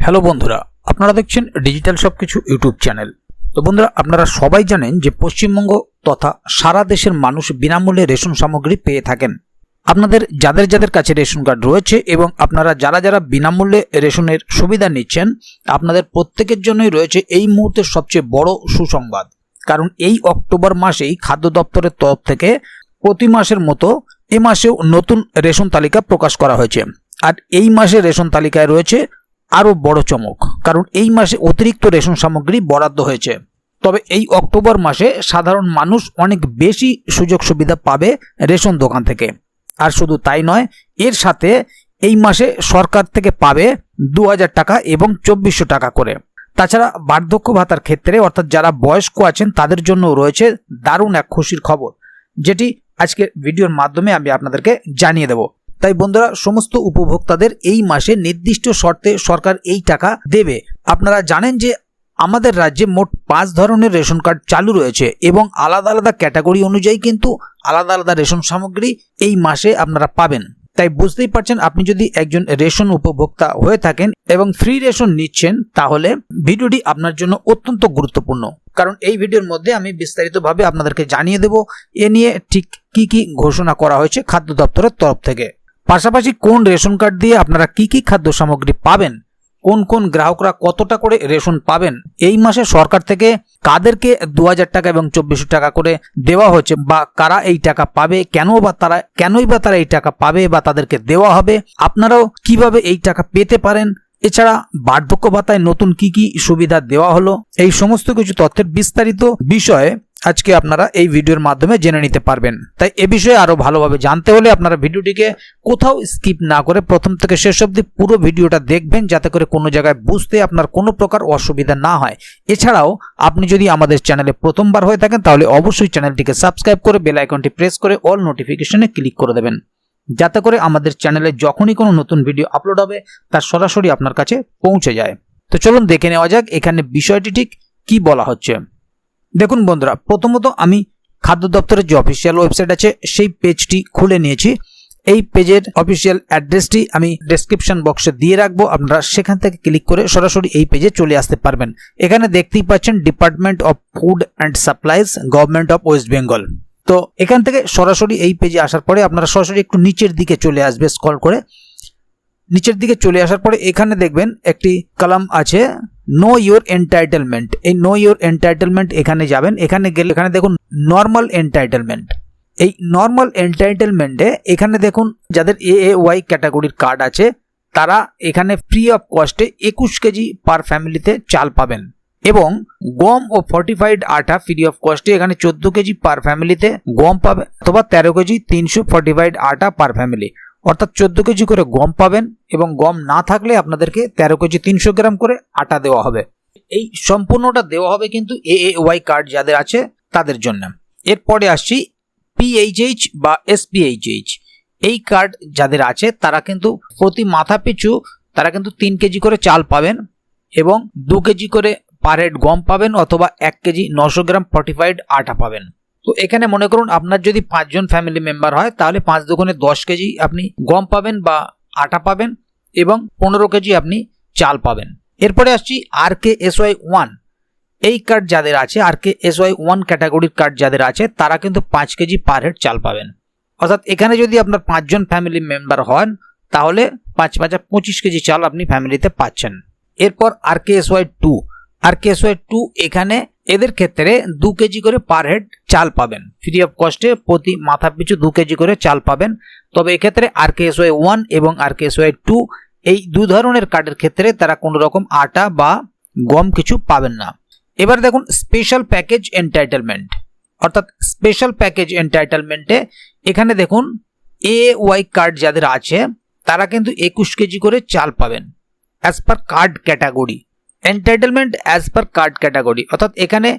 Hello বন্ধুরা, আপনারা দেখছেন ডিজিটাল সবকিছু ইউটিউব চ্যানেল। তো বন্ধুরা, আপনারা সবাই জানেন যে পশ্চিমবঙ্গ তথা সারা দেশের মানুষ বিনামূল্যে রেশন সামগ্রী পেয়ে থাকেন। আপনাদের যাদের যাদের কাছে রেশন কার্ড রয়েছে এবং আপনারা যারা যারা বিনামূল্যে রেশনের সুবিধা নিচ্ছেন, আপনাদের প্রত্যেকের জন্যই রয়েছে এই মুহূর্তের সবচেয়ে বড় সুসংবাদ। কারণ এই অক্টোবর মাসেই খাদ্য দপ্তরের তরফ থেকে প্রতি মাসের মতো এ মাসেও নতুন রেশন তালিকা প্রকাশ করা হয়েছে। আর এই মাসে রেশন তালিকায় রয়েছে আরও বড় চমক, কারণ এই মাসে অতিরিক্ত রেশন সামগ্রী বরাদ্দ হয়েছে। তবে এই অক্টোবর মাসে সাধারণ মানুষ অনেক বেশি সুযোগ সুবিধা পাবে রেশন দোকান থেকে। আর শুধু তাই নয়, এর সাথে এই মাসে সরকার থেকে পাবে দু হাজার টাকা এবং চব্বিশশো টাকা করে। তাছাড়া বার্ধক্য ভাতার ক্ষেত্রে, অর্থাৎ যারা বয়স্ক আছেন, তাদের জন্য রয়েছে দারুণ এক খুশির খবর, যেটি আজকের ভিডিওর মাধ্যমে আমি আপনাদেরকে জানিয়ে দেব। তাই বন্ধুরা, সমস্ত উপভোক্তাদের এই মাসে নির্দিষ্ট শর্তে সরকার এই টাকা দেবে। আপনারা জানেন যে আমাদের রাজ্যে মোট পাঁচ ধরনের রেশন কার্ড চালু রয়েছে এবং আলাদা আলাদা ক্যাটাগরি অনুযায়ী কিন্তু আলাদা আলাদা রেশন সামগ্রী এই মাসে আপনারা পাবেন। তাই বুঝতেই পারছেন, আপনি যদি একজন রেশন উপভোক্তা হয়ে থাকেন এবং ফ্রি রেশন নিচ্ছেন, তাহলে ভিডিওটি আপনার জন্য অত্যন্ত গুরুত্বপূর্ণ। কারণ এই ভিডিওর মধ্যে আমি বিস্তারিতভাবে আপনাদেরকে জানিয়ে দেব, এ নিয়ে ঠিক কি কি ঘোষণা করা হয়েছে খাদ্য দপ্তরের তরফ থেকে। পাশাপাশি কোন রেশন কার্ড দিয়ে আপনারা কি কি খাদ্য সামগ্রী পাবেন? কোন কোন গ্রাহকরা কতটা করে রেশন পাবেন? এই মাসে সরকার থেকে কাদেরকে দু হাজার টাকা এবং চব্বিশশো টাকা করে দেওয়া হচ্ছে বা কারা এই টাকা পাবে কেন বা তারা, কেনই বা তারা এই টাকা পাবে বা তাদেরকে দেওয়া হবে, আপনারাও কীভাবে এই টাকা পেতে পারেন? এছাড়া বার্ধক্য ভাতায় নতুন কি কি সুবিধা দেওয়া হলো? এই সমস্ত কিছু তথ্যের বিস্তারিত বিষয়ে আজকে আপনারা এই ভিডিওর মাধ্যমে জেনে নিতে পারবেন। তাই এ বিষয়ে আরও ভালোভাবে জানতে হলে আপনারা ভিডিওটিকে কোথাও স্কিপ না করে প্রথম থেকে শেষ অবধি পুরো ভিডিওটা দেখবেন, যাতে করে কোনো জায়গায় বুঝতে আপনার কোনো প্রকার অসুবিধা না হয়। এছাড়াও, আপনি যদি আমাদের চ্যানেলে প্রথমবার হয়ে থাকেন, তাহলে অবশ্যই চ্যানেলটিকে সাবস্ক্রাইব করে বেল আইকনটি প্রেস করে অল নোটিফিকেশনে ক্লিক করে দেবেন। যাতে করে আমাদের চ্যানেলে যখনই কোনো নতুন ভিডিও আপলোড হবে তার সরাসরি আপনার কাছে পৌঁছে যায়। তো চলুন দেখে নেওয়া যাক, এখানে বিষয়টি ঠিক কি বলা হচ্ছে। দেখুন বন্ধুরা, প্রথমত আমি খাদ্য দপ্তরের যে অফিসিয়াল ওয়েবসাইট আছে, সেই পেজটি খুলে নিয়েছি। এই পেজের অফিসিয়াল অ্যাড্রেসটি আমি ডেসক্রিপশন বক্সে দিয়ে রাখব। আপনারা সেখান থেকে ক্লিক করে সরাসরি এই পেজে চলে আসতে পারবেন। এখানে দেখতেই পাচ্ছেন department of food and supplies government of West Bengal তো এখান থেকে সরাসরি এই পেজে আসার পরে আপনারা সরাসরি একটু নিচের দিকে চলে আসবে স্কল করে। নিচের দিকে চলে আসার পরে এখানে দেখবেন একটি কলাম আছে নো ইওর এন্টাইটেলমেন্ট এই নো ইওর এন্টাইটেলমেন্ট এখানে যাবেন। এখানে গেলে, এখানে দেখুন নর্মাল এন্টাইটেলমেন্ট এই নর্মাল এন্টাইটেলমেন্টে এখানে দেখুন, যাদের এ এ ওয়াই ক্যাটাগরির কার্ড আছে, তারা এখানে ফ্রি অফ কস্টে একুশ কেজি পার ফ্যামিলিতে চাল পাবেন। এবং গম ও ফর্টিফাইড আটা ফ্রি অফ কস্টে এখানে চোদ্দ কেজি পার ফ্যামিলিতে গম পাবে, অথবা তেরো কেজি তিনশো ফর্টিফাইড আটা পার ফ্যামিলি অর্থাৎ চোদ্দ কেজি করে গম পাবেন এবং গম না থাকলে আপনাদেরকে তেরো কেজি তিনশো গ্রাম করে আটা দেওয়া হবে। এই সম্পূর্ণটা দেওয়া হবে কিন্তু এ এ ওয়াই কার্ড যাদের আছে, তাদের জন্য। এরপরে আসছি পিএইচএইচ বা এসপিএইচএইচ এই কার্ড যাদের আছে, তারা কিন্তু প্রতি মাথা পিছু তারা কিন্তু তিন কেজি করে চাল পাবেন এবং দু কেজি করে পার হেড গম পাবেন অথবা এক কেজি নশো গ্রাম ফর্টিফাইড আটা পাবেন। তো এখানে মনে করুন আপনার যদি পাঁচজন ফ্যামিলি মেম্বার হয়, তাহলে পাঁচ দোকানে দশ কেজি আপনি গম পাবেন বা আটা পাবেন এবং পনেরো কেজি আপনি চাল পাবেন। এরপরে আসছি R K S Y one এই কার্ড যাদের আছে R K S Y one ক্যাটাগরির কার্ড যাদের আছে, তারা কিন্তু পাঁচ কেজি পার হেড চাল পাবেন। অর্থাৎ এখানে যদি আপনার পাঁচজন ফ্যামিলি মেম্বার হন, তাহলে পাঁচ পাঁচা পঁচিশ কেজি চাল আপনি ফ্যামিলিতে পাচ্ছেন। এরপর R K S Y two R K S Y two এখানে এদের ক্ষেত্রে দু কেজি করে পার হেড চাল পাবেন। ফ্রি অফ কস্টে প্রতি মাথা পিছু দু কেজি করে চাল পাবেন। তবে এক্ষেত্রে R K S Y one এবং R K S Y two এই দু ধরনের কার্ডের ক্ষেত্রে তারা কোনো রকম আটা বা গম কিছু পাবেন না। এবার দেখুন স্পেশাল প্যাকেজ এন্টাইটেলমেন্ট অর্থাৎ স্পেশাল প্যাকেজ এন্টাইটেলমেন্টে এখানে দেখুন এ ওয়াই কার্ড যাদের আছে, তারা কিন্তু একুশ কেজি করে চাল পাবেন। As per card category entitlement as per card category অর্থাৎ এখানে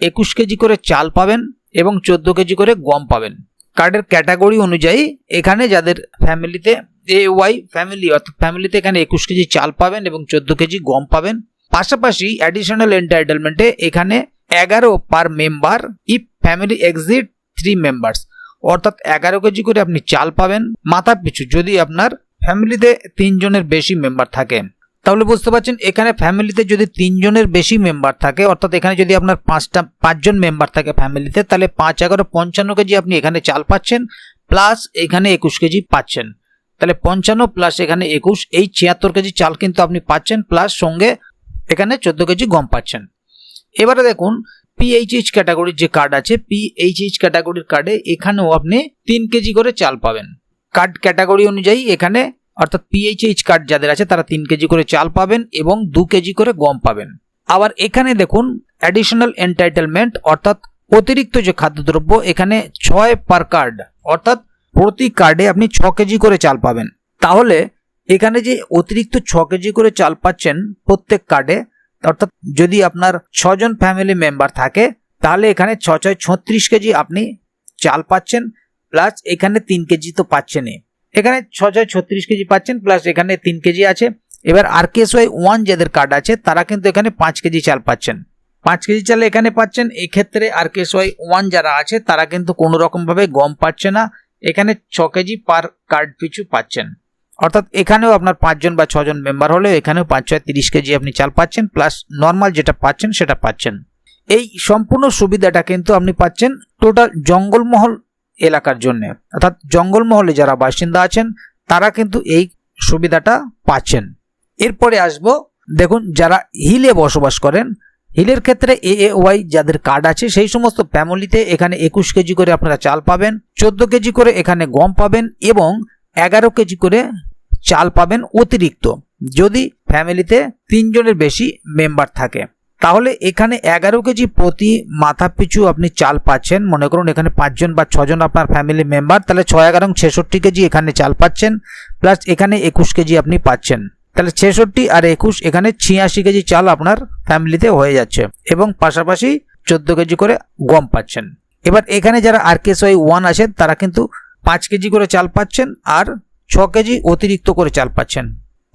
একুশ কেজি করে চাল পাবেন এবং চোদ্দ কেজি করে গম পাবেন। কার্ডের ক্যাটাগরি অনুযায়ী এখানে যাদের ফ্যামিলিতে এ ওয়াই ফ্যামিলি অর্থাৎ ফ্যামিলিতে এখানে একুশ কেজি চাল পাবেন এবং চোদ্দ কেজি গম পাবেন। পাশাপাশি অ্যাডিশনাল এন্টাইটেলমেন্টে এখানে এগারো per member if family exit three members অর্থাৎ এগারো কেজি করে আপনি চাল পাবেন। মাথা পিছু যদি আপনার ফ্যামিলিতে তিনজনের বেশি মেম্বার থাকে। তাহলে বুঝতে পারছেন, এখানে ফ্যামিলিতে যদি তিনজনের বেশি মেম্বার থাকে, অর্থাৎ এখানে যদি আপনার পাঁচটা, পাঁচজন মেম্বার থাকে ফ্যামিলিতে তাহলে পাঁচ এগারো পঞ্চান্ন কেজি আপনি এখানে চাল পাচ্ছেন প্লাস এখানে একুশ কেজি পাচ্ছেন। তাহলে পঞ্চান্ন প্লাস এখানে একুশ, এই ছিয়াত্তর কেজি চাল কিন্তু আপনি পাচ্ছেন প্লাস সঙ্গে এখানে চোদ্দ কেজি গম পাচ্ছেন। এবারে দেখুন পিএইচএইচ ক্যাটাগরির যে কার্ড আছে পিএইচএইচ ক্যাটাগরির কার্ডে এখানেও আপনি তিন কেজি করে চাল পাবেন। কার্ড ক্যাটাগরি অনুযায়ী এখানে অর্থাৎ পিএইচএইচ কার্ড যাদের আছে, তারা তিন কেজি করে চাল পাবেন এবং দু কেজি করে গম পাবেন। আবার এখানে দেখুন অ্যাডিশনাল এন্টাইটেলমেন্ট অর্থাৎ অতিরিক্ত যে খাদ্যদ্রব্য, এখানে ছয় পার কার্ড অর্থাৎ প্রতি কার্ডে আপনি ছ কেজি করে চাল পাবেন। তাহলে এখানে যে অতিরিক্ত ছ কেজি করে চাল পাচ্ছেন প্রত্যেক কার্ডে অর্থাৎ যদি আপনার ছজন ফ্যামিলি মেম্বার থাকে, তাহলে এখানে ছ ছয় ছত্রিশ কেজি আপনি চাল পাচ্ছেন প্লাস এখানে তিন কেজি তো পাচ্ছেনই। এখানে ছ ছয় ছত্রিশ কেজি পাচ্ছেন প্লাস এখানে তিন কেজি আছে। এবার আর কেস ওয়াই ওয়ান যাদের কার্ড আছে, তারা কিন্তু এখানে পাঁচ কেজি চাল পাচ্ছেন। পাঁচ কেজি চাল এখানে পাচ্ছেন, এক্ষেত্রে আর কেস ওয়াই ওয়ান যারা আছে, তারা কিন্তু কোনো রকমভাবে গম পাচ্ছে না। এখানে ছ কেজি পার কার্ড পিছু পাচ্ছেন। অর্থাৎ এখানেও আপনার পাঁচজন বা ছজন মেম্বার হলেও এখানেও পাঁচ ছয় তিরিশ কেজি আপনি চাল পাচ্ছেন প্লাস নর্মাল যেটা পাচ্ছেন সেটা পাচ্ছেন। এই সম্পূর্ণ সুবিধাটা কিন্তু আপনি পাচ্ছেন টোটাল জঙ্গলমহল এলাকার জন্য। অর্থাৎ জঙ্গলমহলে যারা বাসিন্দা আছেন, তারা কিন্তু এই সুবিধাটা পাচ্ছেন। এরপরে আসব, দেখুন, যারা হিলে বসবাস করেন, হিলের ক্ষেত্রে এ এ ওয়াই যাদের কার্ড আছে, সেই সমস্ত ফ্যামিলিতে এখানে একুশ কেজি করে আপনারা চাল পাবেন, চোদ্দ কেজি করে এখানে গম পাবেন এবং এগারো কেজি করে চাল পাবেন অতিরিক্ত, যদি ফ্যামিলিতে তিনজনের বেশি মেম্বার থাকে। তাহলে এখানে এগারো কেজি প্রতি মাথা পিছু আপনি চাল পাচ্ছেন। মনে করুন এখানে পাঁচজন বা ছজন আপনার ফ্যামিলি মেম্বার তাহলে ছয় এগারো ছেষট্টি কেজি এখানে চাল পাচ্ছেন। প্লাস এখানে একুশ কেজি আপনি পাচ্ছেন। তাহলে ছেষট্টি আর একুশ, এখানে ছিয়াশি কেজি চাল আপনার ফ্যামিলিতে হয়ে যাচ্ছে এবং পাশাপাশি চোদ্দ কেজি করে গম পাচ্ছেন। এবার এখানে যারা আর কেস ওয়াই ওয়ান আছেন, তারা কিন্তু পাঁচ কেজি করে চাল পাচ্ছেন আর ছ কেজি অতিরিক্ত করে চাল পাচ্ছেন।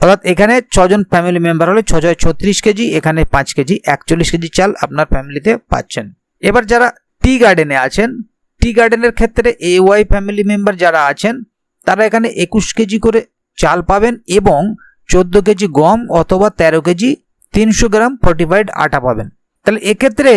অর্থাৎ এখানে ছজন ফ্যামিলি মেম্বার হলে ছয় ছত্রিশ কেজি, এখানে পাঁচ কেজি, একচল্লিশ কেজি চাল আপনার ফ্যামিলিতে পাচ্ছেন। এবার যারা টি গার্ডেনে আছেন টি গার্ডেনের ক্ষেত্রে এ ওয়াই ফ্যামিলি মেম্বার যারা আছেন, তারা এখানে একুশ কেজি করে চাল পাবেন এবং চোদ্দ কেজি গম অথবা তেরো কেজি তিনশো গ্রাম ফর্টিফাইড আটা পাবেন। তাহলে এক্ষেত্রে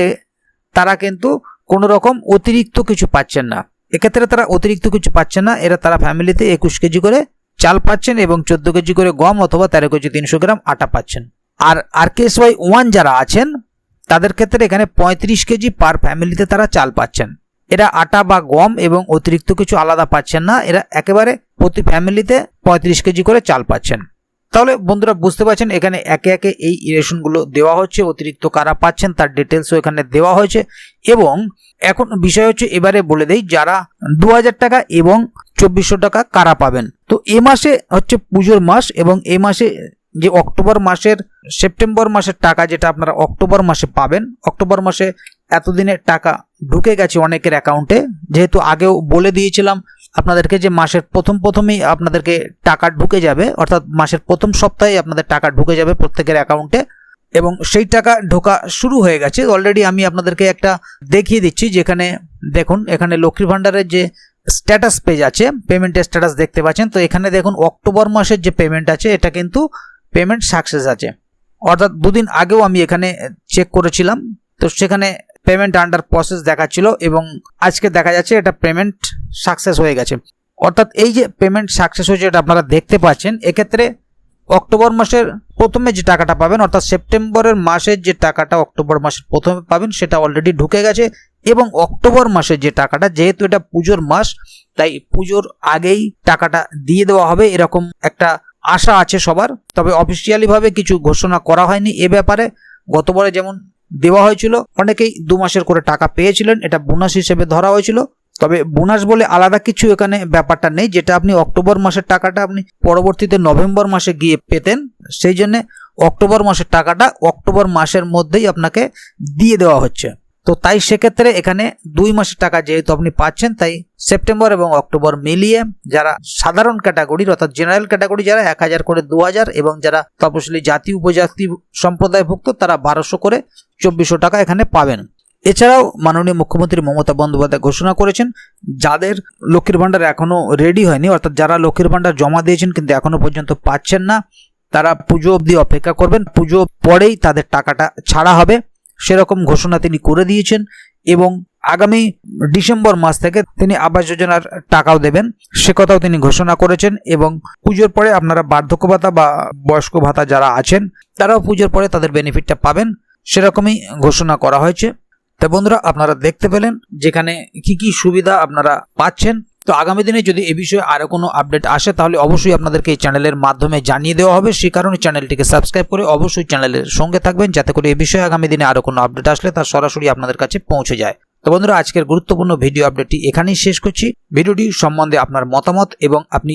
তারা কিন্তু কোনো রকম অতিরিক্ত কিছু পাচ্ছেন না। এক্ষেত্রে তারা অতিরিক্ত কিছু পাচ্ছেন না, এরা তারা ফ্যামিলিতে একুশ কেজি করে চাল পাচ্ছেন এবং চোদ্দ কেজি করে গম অথবা তেরো কেজি তিনশো গ্রাম আটা পাচ্ছেন। R R KS Y one যারা আছেন, তাদের ক্ষেত্রে এখানে পঁয়ত্রিশ কেজি পার ফ্যামিলিতে তারা চাল পাচ্ছেন। এরা আটা বা গম এবং অতিরিক্ত কিছু আলাদা পাচ্ছেন না, এরা একেবারে প্রতি ফ্যামিলিতে পঁয়ত্রিশ কেজি করে চাল পাচ্ছেন। তাহলে বন্ধুরা বুঝতে পারছেন, এখানে একে একে এই ইরেশনগুলো দেওয়া হচ্ছে, অতিরিক্ত কারা পাচ্ছেন তার ডিটেলসও এখানে দেওয়া হয়েছে। এবং এখন বিষয় হচ্ছে, এবারে বলে দেই, যারা দু হাজার টাকা এবং চব্বিশশো টাকা কারা পাবেন? তো এ মাসে হচ্ছে পুজোর মাস এবং এ মাসে যে অক্টোবর মাসের, সেপ্টেম্বর মাসের টাকা যেটা আপনারা অক্টোবর মাসে পাবেন, অক্টোবর মাসে এতদিনের টাকা ঢুকে গেছে অনেকের অ্যাকাউন্টে যেহেতু আগেও বলে দিয়েছিলাম আপনাদেরকে যে মাসের প্রথম প্রথমেই আপনাদেরকে টাকা ঢুকে যাবে, অর্থাৎ মাসের প্রথম সপ্তাহে আপনাদের টাকা ঢুকে যাবে প্রত্যেকের অ্যাকাউন্টে এবং সেই টাকা ঢোকা শুরু হয়ে গেছে। অলরেডি আমি আপনাদেরকে একটা দেখিয়ে দিচ্ছি যেখানে দেখুন, এখানে লক্ষ্মী ভাণ্ডারের যে স্ট্যাটাস পেজ আছে পেমেন্টের স্ট্যাটাস দেখতে পাচ্ছেন। তো এখানে দেখুন, অক্টোবর মাসের যে পেমেন্ট আছে, এটা কিন্তু পেমেন্ট সাকসেস আছে। অর্থাৎ দুদিন আগেও আমি এখানে চেক করেছিলাম। তো সেখানে পেমেন্ট আন্ডার প্রসেস দেখাচ্ছিল এবং আজকে দেখা যাচ্ছে এটা পেমেন্ট সাকসেস হয়ে গেছে। অর্থাৎ এই যে পেমেন্ট সাকসেস হয়েছে এটা আপনারা দেখতে পাচ্ছেন, এক্ষেত্রে অক্টোবর মাসের প্রথমে যে টাকাটা পাবেন, অর্থাৎ সেপ্টেম্বরের মাসের যে টাকাটা অক্টোবর মাসের প্রথমে পাবেন, সেটা অলরেডি ঢুকে গেছে এবং অক্টোবর মাসের যে টাকাটা, যেহেতু এটা পুজোর মাস, তাই পুজোর আগেই টাকাটা দিয়ে দেওয়া হবে, এরকম একটা আশা আছে সবার। তবে অফিসিয়ালিভাবে কিছু ঘোষণা করা হয়নি এ ব্যাপারে। গতবারে যেমন দেওয়া হয়েছিল। অনেকেই দু মাসের করে টাকা পেয়েছিলেন, এটা বোনাস হিসেবে ধরা হয়েছিল। তবে বোনাস বলে আলাদা কিছু এখানে ব্যাপারটা নেই, যেটা আপনি অক্টোবর মাসের টাকাটা আপনি পরবর্তীতে নভেম্বর মাসে গিয়ে পেতেন, সেই জন্যে অক্টোবর মাসের টাকাটা অক্টোবর মাসের মধ্যেই আপনাকে দিয়ে দেওয়া হচ্ছে। তো তাই সেক্ষেত্রে এখানে দুই মাসের টাকা যেহেতু আপনি পাচ্ছেন, তাই সেপ্টেম্বর এবং অক্টোবর মিলিয়ে যারা সাধারণ ক্যাটাগরির অর্থাৎ জেনারেল ক্যাটাগরি যারা এক হাজার করে দু হাজার এবং যারা তপশিলি জাতি উপজাতি সম্প্রদায়ভুক্ত, তারা বারোশো করে চব্বিশশো টাকা এখানে পাবেন। এছাড়াও মাননীয় মুখ্যমন্ত্রী মমতা বন্দ্যোপাধ্যায় ঘোষণা করেছেন, যাদের লক্ষ্মীর ভাণ্ডার এখনও রেডি হয়নি, অর্থাৎ যারা লক্ষ্মীর ভাণ্ডার জমা দিয়েছেন কিন্তু এখনও পর্যন্ত পাচ্ছেন না, তারা পুজো অবধি অপেক্ষা করবেন। পুজো পরেই তাদের টাকাটা ছাড়া হবে। সেরকম ঘোষণা তিনি করে দিয়েছেন এবং আগামী ডিসেম্বর মাস থেকে তিনি আবাস যোজনার টাকাও দেবেন। সে কথাও তিনি ঘোষণা করেছেন এবং পুজোর পরে আপনারা বার্ধক্য ভাতা বা বয়স্ক ভাতা যারা আছেন, তারাও পুজোর পরে তাদের বেনিফিটটা পাবেন। সেরকমই ঘোষণা করা হয়েছে। তা বন্ধুরা, আপনারা দেখতে পেলেন যেখানে কি কি সুবিধা আপনারা পাচ্ছেন। তো আগামী দিনে যদি এ বিষয়ে আরও কোনো আপডেট আসে, তাহলে অবশ্যই আপনাদেরকে এই চ্যানেলের মাধ্যমে জানিয়ে দেওয়া হবে। সেই কারণে চ্যানেলটিকে সাবস্ক্রাইব করে অবশ্যই চ্যানেলের সঙ্গে থাকবেন, যাতে করে এ বিষয়ে আগামী দিনে আরও কোনো আপডেট আসলে তা সরাসরি আপনাদের কাছে পৌঁছে যায়। তো বন্ধুরা, আজকের গুরুত্বপূর্ণ ভিডিও আপডেটটি এখানেই শেষ করছি। ভিডিওটি সম্বন্ধে আপনার মতামত এবং আপনি